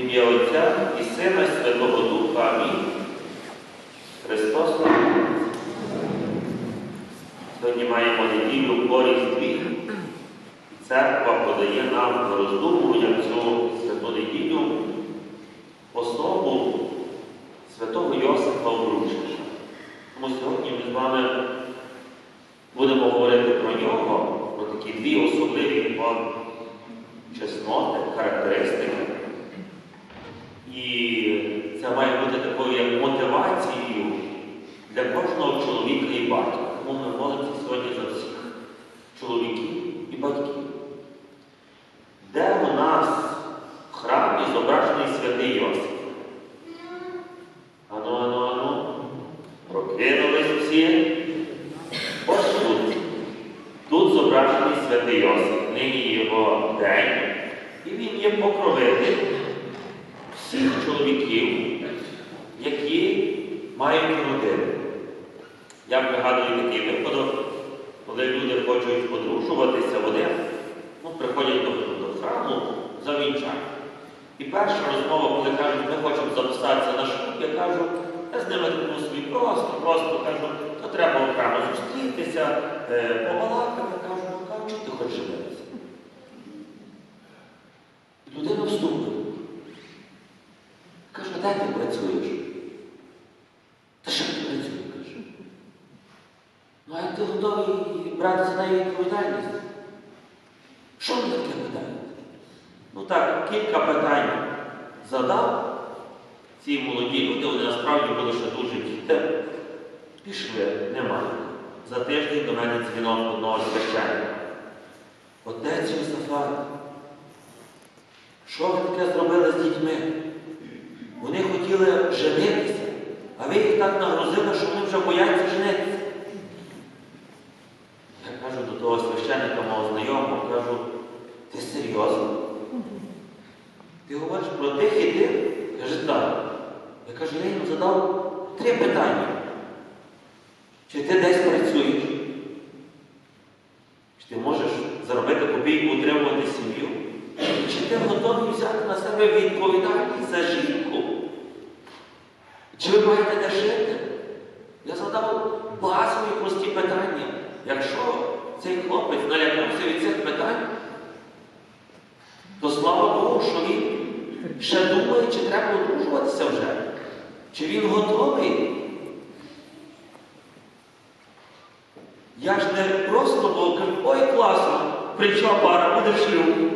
Ім'я Отця і Сина і Святого Духа. Амінь. Христос. Сьогодні маємо неділю по різдві. Церква подає нам роздумування цю святу неділю основу святого Йосифа Обручника. Тому сьогодні ми з вами будемо говорити про нього, про такі дві особливі чесноти, характеристики. І це має бути такою як мотивацією для кожного чоловіка і батька. Тому ми молимося сьогодні за всіх чоловіків і батьків. Де у нас в храмі зображений святий Йосиф? Ану, ану, ану. Прокинулись всі. Ось тут. Тут зображений святий Йосиф. Нині його день. І він є покровитель всіх чоловіків, які мають родини. Я пригадую такий випадок, коли люди одружуватися, вони ну, приходять до, до храму за вінчання. І перша розмова, коли кажуть, ми хочемо записатися на шлюб, я кажу, я з ними тому собі просто, просто кажу, то треба окремо зустрітися, е, побалакати, кажу, ну кажу, чи ти хочеш женитися? Людина вступила. Каже, де ти працюєш? Та що ти працюєш? каже. Ну, а як ти готовий за відповідальність? Що ви таке питаєте? Ну так, кілька питань задав. Ці молоді люди, вони насправді були ще дуже діти. Пішли, немає. За тиждень до мене дзвінок одного священника. Отець Йосифат, що ви таке зробили з дітьми? Вони хотіли женитися, а ви їх так нагрузили, що вони вже бояться женитися. Я кажу до того священника мого знайомого, кажу, ти серйозно? Ти говориш про тих і тих? Каже, так. Я кажу, я їм задав три питання. Чи ти десь працюєш? Чи ти можеш заробити копійку, утримувати сім'ю? Чи ти готовий взяти на себе відповідальність за жінку? Чи ви маєте де жити? Я задав базові прості питання. Якщо цей хлопець налякався від цих питань, то слава Богу, що він ще думає, чи треба одружуватися вже. Чи він готовий? Я ж не просто був, ой, класно, прийшла пара, буде шлюб.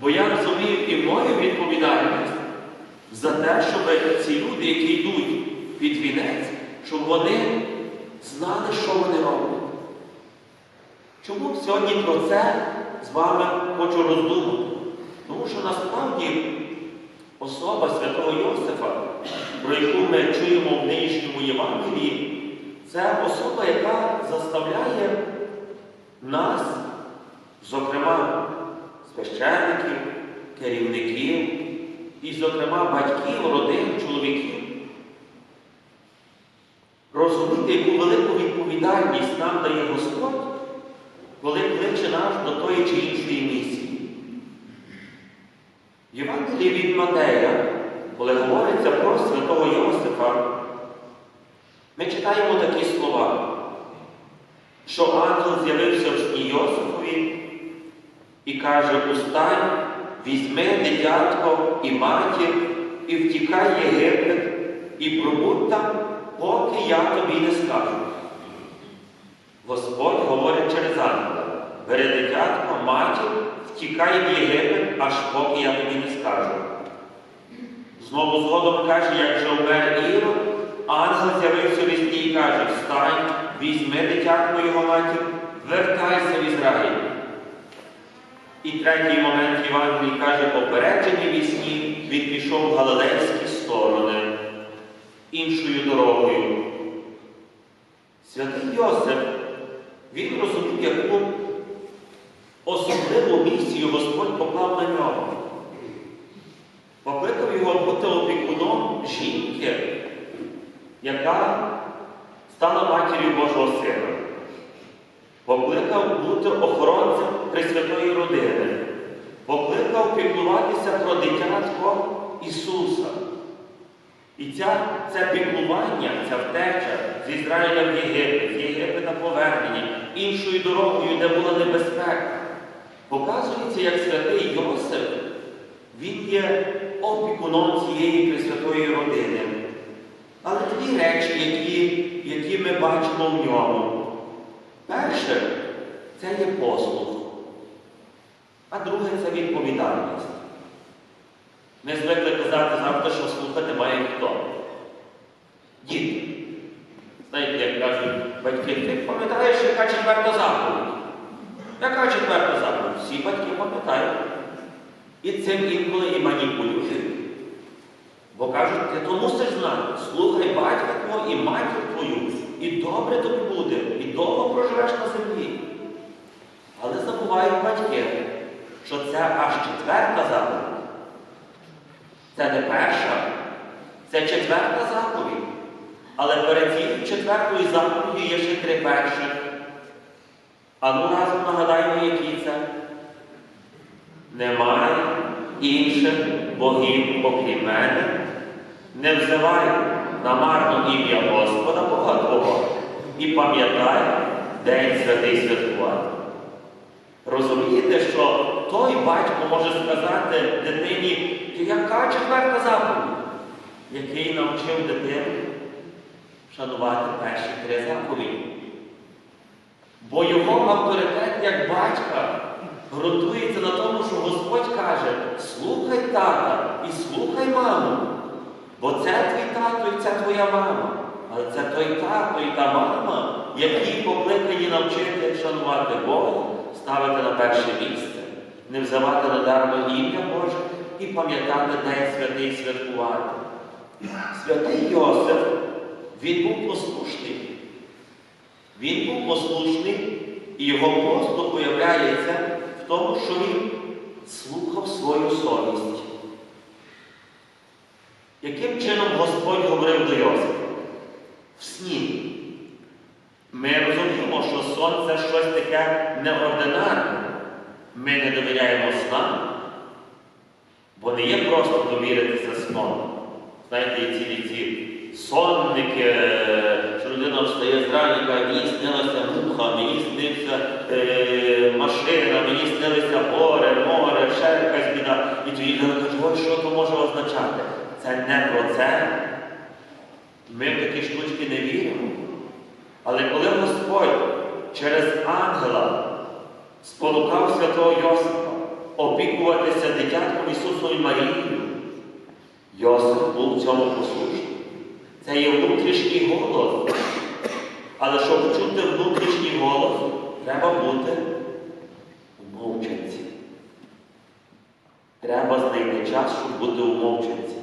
Бо я розумію і мою відповідальність за те, щоб ці люди, які йдуть під вінець, щоб вони знали, що вони роблять. Чому сьогодні про це з вами хочу роздумати? Що насправді особа святого Йосифа, про яку ми чуємо в нинішньому Євангелії, це особа, яка заставляє нас, зокрема, священників, керівників і, зокрема, батьків, родин, чоловіків, розуміти, яку велику відповідальність нам дає Господь, коли кличе нас до тої чи іншої місії. Євангелії від Матея, коли говориться про святого Йосифа, ми читаємо такі слова, що ангел з'явився в Йосифові і каже, устань, візьми дитятко і матір, і втікай Єгипет, і пробудь там, поки я тобі не скажу. Господь говорить через ангела, бери дитятко, матір, втікай в Єгипет, аж поки я тобі не скажу. Знову згодом каже, як же умер Ірод, ангел з'явився в вісні і каже, встань, візьми дитятко його матір, вертайся в Ізраїль. І третій момент Євангелії каже, попереджені вісні, він пішов в галилейські сторони, іншою дорогою. Святий Йосип, він розумів, яку особливу місію Господь поклав на нього. Покликав його бути опікуном жінки, яка стала матір'ю Божого Сина. Покликав бути охоронцем Пресвятої родини. Покликав піклуватися про дитятко І ця, це піклування, ця втеча з Ізраїля в Єгипет, з Єгипета повернення, іншою дорогою, де була небезпека. Показується, як святий Йосип, він є опікуном цієї Пресвятої родини. Але дві речі, які, які ми бачимо в ньому. Перше це є послух, а друге це відповідальність. Ми звикли казати завжди, що слухати має хто? Діти. Знаєте, як кажуть батьки, ти пам'ятаєш, яка четверта заповідь? Яка четверта заповідь? Всі батьки пам'ятають. І цим інколи і маніпулюють. Бо кажуть, ти то мусиш знати, слухай батька твого і матір твою, і добре тобі буде, і довго проживеш на землі. Але забувають батьки, що це аж четверта заповідь. Це не перша, це четверта заповідь. Але перед цією четвертою заповіддю є ще три перших. А ну разом нагадаємо, які це. Немає інших богів, окрім мене. Не взивай на марне ім'я Господа Бога Твого і пам'ятай День святий святкувати. Розумієте, що той батько може сказати дитині, яка четверта заповідь, який навчив дитину шанувати перші три заповіді. Бо його авторитет як батька ґрунтується на тому, що Господь каже, слухай тата і слухай маму. Бо це твій тато і це твоя мама. Але це той тато і та мама, які покликані навчити шанувати Бога, ставити на перше місце, не взивати надармо ім'я Боже і пам'ятати День святий святкувати. Святий Йосиф, він був послушний. Він був послушний, і його послух уявляється тому, що він слухав свою совість. Яким чином Господь говорив до Йосифа? В сні. Ми розуміємо, що сон це щось таке неординарне. Ми не довіряємо снам, бо не є просто довіритися сном. Знаєте, цілі ці сонники, е, що людина встає зранку, і снилася муха, мені снився е, машина, мені снилися горе, море, ще якась біда. І тоді каже, ой, що то може означати? Це не про це. Ми в такі штучки не віримо. Але коли Господь через ангела спонукав святого Йосипа опікуватися дитятком Ісусом і Марією, Йосип був в цьому послушний. Це є внутрішній голос. Але щоб чути внутрішній голос, треба бути у мовчанці. Треба знайти час, щоб бути у мовчанці.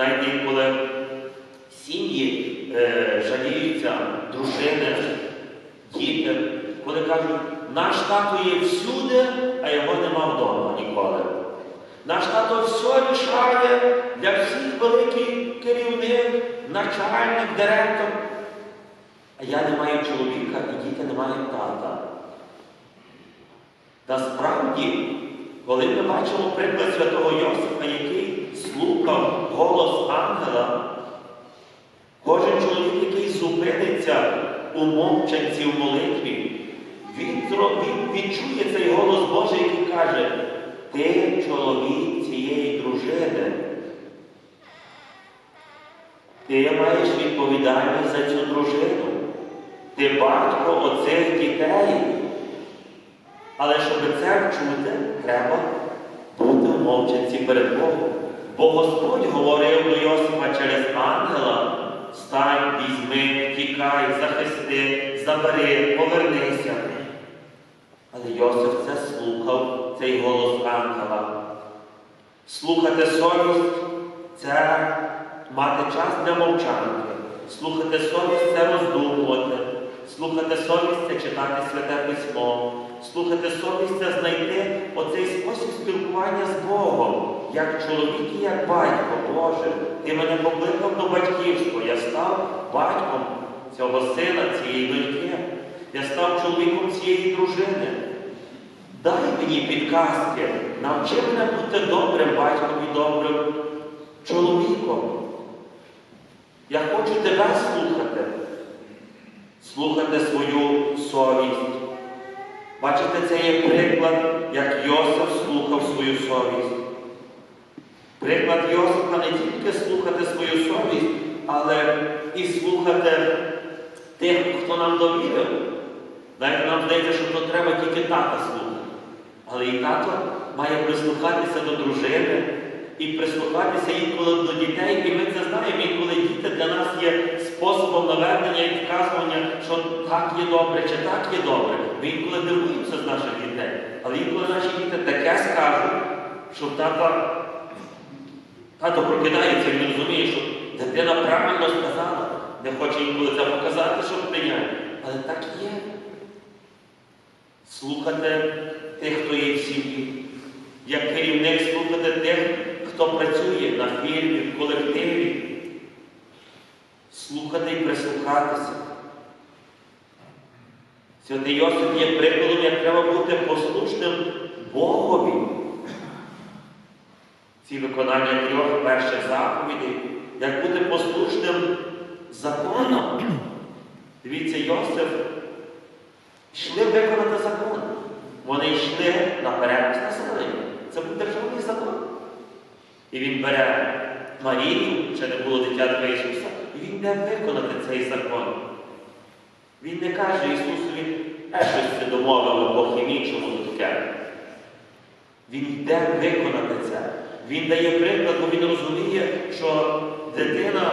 Знаєте, інколи сім'ї е, жаліються, дружини, діти, коли кажуть, наш тато є всюди, а його нема вдома ніколи. Наш тато все рішає для всіх великий керівник, начальник, директор. А я не маю чоловіка і діти не мають тата. Насправді, коли ми бачимо приклад святого Йосифа, який слухав голос ангела, кожен чоловік, який зупиниться у мовчанці в молитві, він, він відчує цей голос Божий, який каже, ти чоловік цієї дружини. Ти маєш відповідальність за цю дружину. Ти батько оцих дітей. Але щоб це вчути, треба бути в мовчанці перед Богом. Бо Господь говорив до Йосипа через ангела, стань, візьми, захисти, забери, повернися. Але Йосиф це слухав, цей голос ангела. Слухати совість це мати час для мовчанки. Слухати совість це роздумувати. Слухати совість це читати святе письмо. Слухати совість це знайти оцей спосіб спілкування з Богом, як чоловік і як батько. Боже, ти мене покликав до батьківства. Я став батьком цього сина, цієї доньки. Я став чоловіком цієї дружини. Дай мені підказки, навчи мене бути добрим батьком і добрим чоловіком. Я хочу тебе слухати, слухати свою совість. Бачите, це є приклад, як Йосиф слухав свою совість. Приклад Йосифа не тільки слухати свою совість, але і слухати тих, хто нам довірив. Навіть нам здається, що то треба тільки тата слухати. Але і тато має прислухатися до дружини і прислухатися інколи до дітей. І ми це знаємо, інколи діти для нас є способом навернення і вказування, що так є добре чи так є добре. Ми інколи дивуємося з наших дітей. Але інколи наші діти таке скажуть, що тата, тато прокидається, він розуміє, що дитина правильно сказала. Не хоче інколи це показати, що прийняє. Але так є. Слухати тих, хто є в сім'ї. Як керівник слухати тих, хто працює на фірмі, в колективі. Слухати і прислухатися. Святий Йосип є прикладом, як треба бути послушним Богові. Ці виконання трьох перших заповідей, як бути послушним законом. Дивіться, Йосип йшли виконати закон. Вони йшли наперед з населення. Це був державний закон. І він бере Марію, ще не було дитятка Ісуса, і він йде виконати цей закон. Він не каже Ісусові, е, щось це домовило Бог і в іншому таке. Він йде виконати це. Він дає приклад, бо він розуміє, що дитина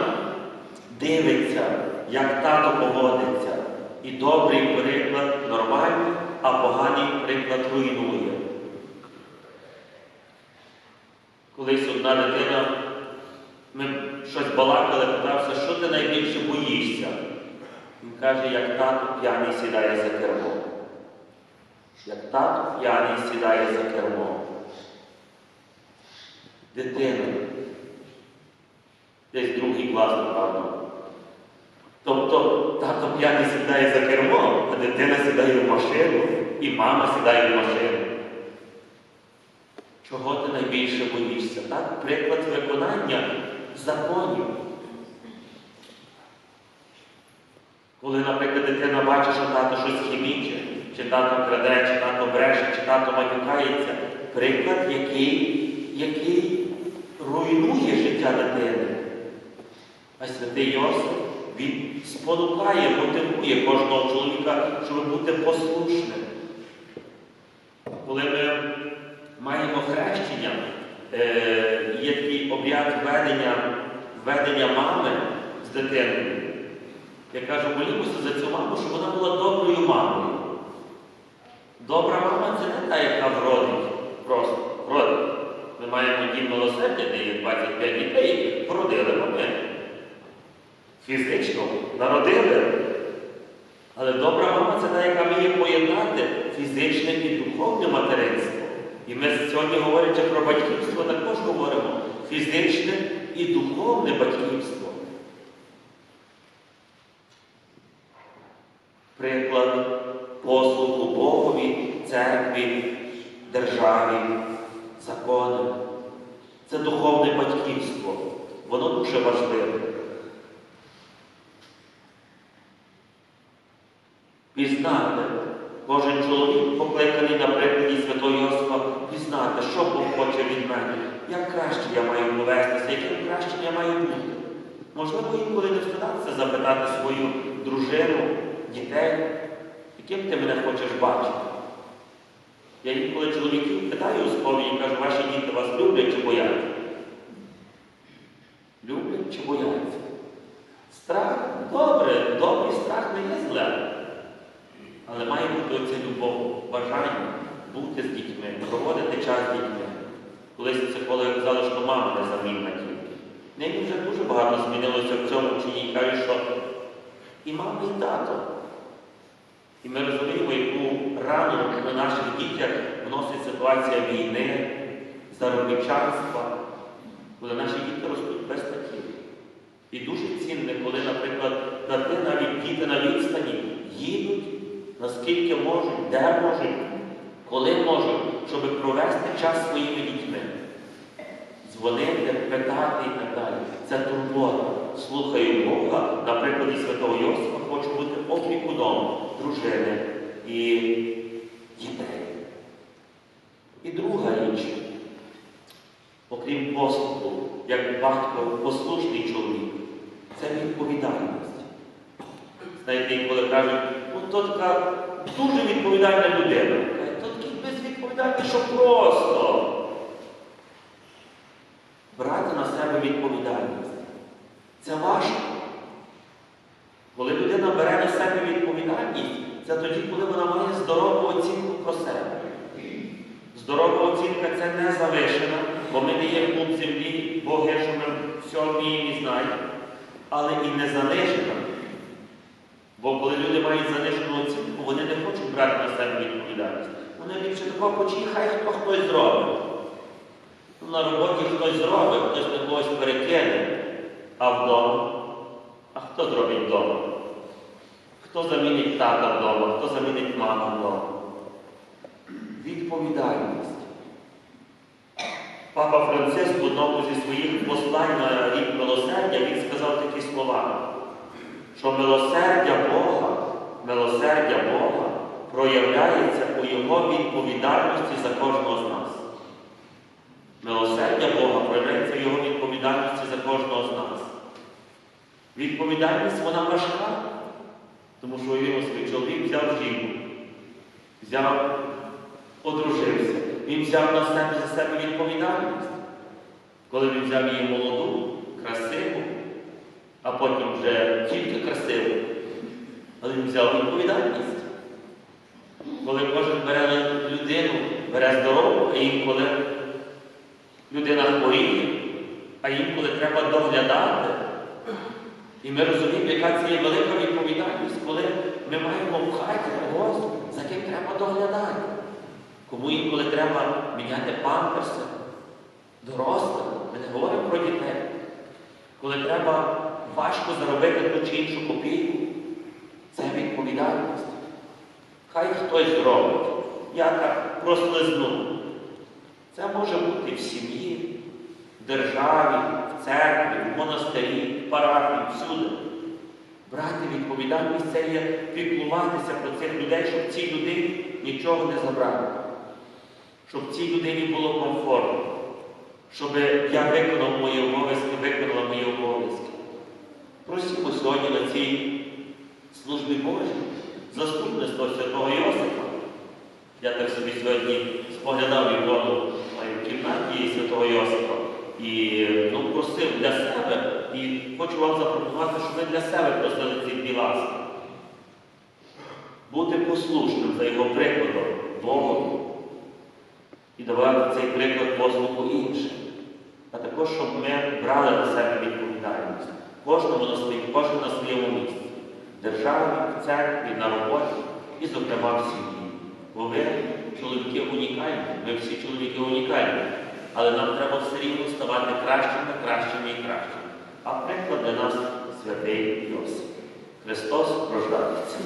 дивиться, як тато поводиться. І добрий приклад нормальний, а поганий приклад руйнує. Колись одна дитина, ми щось балакали, питався, що ти найбільше боїшся? Він каже, як тато п'яний сідає за кермо. Як тато п'яний сідає за кермо. Дитина. Десь другий клас, напевно. Тобто тато п'яний сідає за кермо, а дитина сідає в машину, і мама сідає в машину. Чого ти найбільше боїшся? Так? Приклад виконання законів. Коли, наприклад, дитина бачить, що тато щось хіміче, чи тато краде, чи тато бреше, чи тато матюкається, приклад, який, який руйнує життя дитини. А святий Йосиф, він спонукає, мотивує кожного чоловіка, щоб бути послушним. Коли ми маємо хрещення, е, є такий обряд ведення, ведення мами з дитиною. Я кажу, молімося за цю маму, щоб вона була доброю мамою. Добра мама це не та, яка вродить. Просто вродить. Ми маємо дім милосердя, де є 25 дітей, породили мами. Фізично народили. Але добра мама це та, яка вміє поєднати фізичне і духовне материнство. І ми сьогодні, говорячи про батьківство, також говоримо фізичне і духовне батьківство. Приклад послугу Богові, церкві, державі, законам. Це духовне батьківство. Воно дуже важливе. Пізнати. Кожен чоловік покликаний на прикладі Святого Йосифа пізнати, що Бог хоче від мене, як краще я маю повестися, яким краще я маю бути. Можливо, інколи не встидатися запитати свою дружину, дітей, яким ти мене хочеш бачити. Я інколи чоловіків питаю у сповіді кажу, ваші діти вас люблять чи бояться? Люблять чи бояться? Страх добре, добрий страх не є зле. Але має бути оця любов, бажання бути з дітьми, проводити час з дітьми. Колись психологи казали, що мама не замінна тільки. Нині вже дуже багато змінилося в цьому вченні. Кажуть, що і мама, і тато. І ми розуміємо, яку рану на наших дітях вносить ситуація війни, заробітчанства, коли наші діти ростуть без батьків. І дуже цінне, коли, наприклад, брати, навіть діти на відстані їдуть, наскільки можуть, де можуть, коли можуть, щоб провести час своїми дітьми. дзвонити, питати і так далі. Це турбота. Слухаю Бога, на прикладі святого Йосифа хочу бути опікуном дружини і дітей. І друга річ, окрім послуху, як батько послушний чоловік, це відповідальність. Знаєте, інколи кажуть, то така дуже відповідальна людина. То такий безвідповідальний, що просто. Брати на себе відповідальність. Це важко. Коли людина бере на себе відповідальність, це тоді, коли вона має здорову оцінку про себе. Здорова оцінка це не завишена, бо ми не є пункт землі, Боги, що ми все вміємо і знаємо, але і не занижена. Бо коли люди мають занижену оцінку, вони не хочуть брати на себе відповідальність. Вони ліпше такого почі, хай хто хтось зробить. Ну, На роботі хтось зробить, хтось на когось перекине, а вдома. А хто зробить вдома? Хто замінить тата вдома, хто замінить маму вдома? Відповідальність. Папа Франциск в одному зі своїх послань на рік милосердя він сказав такі слова, що милосердя Бога проявляється у Його відповідальності за кожного з нас. Милосердя Бога проявляється в Його відповідальності за кожного з нас. Відповідальність вона важка, тому що уявімо собі, чоловік взяв жінку, взяв, одружився. Він взяв на себе за себе відповідальність. Коли він взяв її молоду, красиву, а потім вже тільки красиву, але він взяв відповідальність. Коли кожен бере людину, бере здорову, а інколи людина хворіє, а інколи треба доглядати. І ми розуміємо, яка це є велика відповідальність, коли ми маємо в хаті когось, за ким треба доглядати. Кому інколи треба міняти памперси, дорослих, ми не говоримо про дітей. Коли треба важко заробити ту чи іншу копійку, це відповідальність. Хай хтось зробить. Я так прослизну. Це може бути в сім'ї, в державі, в церкві, в монастирі, в парафії, всюди. Брати відповідальність це є піклуватися про цих людей, щоб цій людині нічого не забрати. Щоб цій людині було комфортно. Щоб я виконав мої обов'язки, виконала мої обов'язки. Просимо сьогодні на цій службі Божій заступництво святого Йосифа. Я так собі сьогодні споглядав ікону в кімнаті святого Йосифа і ну, просив для себе, і хочу вам запропонувати, щоб ви для себе просили ці дві ласки. Бути послушним за його прикладом Богу і давати цей приклад послуху іншим. А також, щоб ми брали на себе відповідальність. Кожному на своїй, кожен на своєму місці. Державі, в церкві, на роботі і, зокрема, в сім'ї. Бо ви, чоловіки, унікальні, ми всі чоловіки унікальні. Але нам треба все рівно ставати кращими, кращими і кращими. А приклад для нас святий Йосип. Христос рождається.